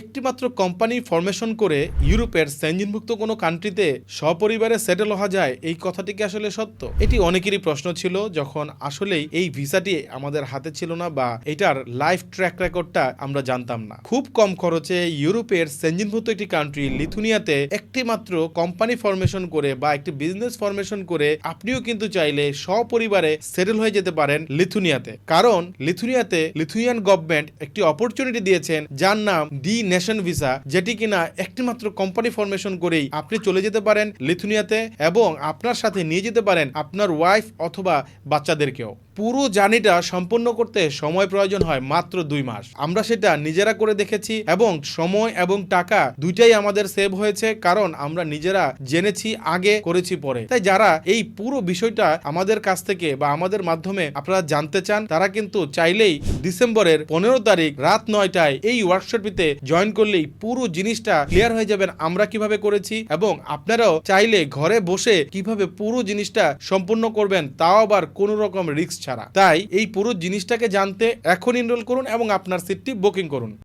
একটিমাত্র company formation করে ইউরোপের সেঞ্জিনভুক্ত কোনো কান্ট্রিতে সপরিবারে সেটেল হওয়া যায়, এই কথাটি কি আসলে সত্য? এটি অনেকেরই প্রশ্ন ছিল যখন আসলেই এই ভিসাটি আমাদের হাতে ছিল না বা এটার লাইফ ট্র্যাক রেকর্ডটা আমরা জানতাম না। খুব কম খরচে ইউরোপের সেঞ্জিনভুক্ত একটি কান্ট্রি লিথুনিয়াতে একটিমাত্র কোম্পানি ফরমেশন করে বা একটি বিজনেস ফরমেশন করে আপনিও কিন্তু চাইলে সপরিবারে সেটেল হয়ে যেতে পারেন লিথুনিয়াতে। কারণ লিথুনিয়াতে লিথুনিয়ান গভর্নমেন্ট একটি অপরচুনিটি দিয়েছেন যার নাম ডি নেশন ভিসা, যেটি কিনা একটিমাত্র কোম্পানি ফরমেশন করেই আপনি চলে যেতে পারেন লিথুনিয়াতে এবং আপনার সাথে নিয়ে যেতে পারেন আপনার ওয়াইফ অথবা বাচ্চাদেরকেও। পুরো জার্নিটা সম্পন্ন করতে সময় প্রয়োজন হয় মাত্র দুই মাস। আমরা সেটা নিজেরা করে দেখেছি এবং সময় এবং টাকা দুইটাই আমাদের সেভ হয়েছে, কারণ আমরা নিজেরা জেনেছি, আগে করেছি পরে। তাই যারা এই পুরো বিষয়টা আমাদের কাছ থেকে বা আমাদের মাধ্যমে আপনারা জানতে চান, তারা কিন্তু চাইলেই ডিসেম্বরের পনেরো তারিখ রাত নয়টায় এই ওয়ার্কশপটিতে জয়েন করলেই পুরো জিনিসটা ক্লিয়ার হয়ে যাবেন আমরা কীভাবে করেছি এবং আপনারাও চাইলে ঘরে বসে কীভাবে পুরো জিনিসটা সম্পূর্ণ করবেন, তাও আবার কোনো রকম রিস্ক ছাড়া। তাই এই পুরো জিনিসটাকে জানতে এখন এনরোল করুন এবং আপনার সিটটি বুকিং করুন।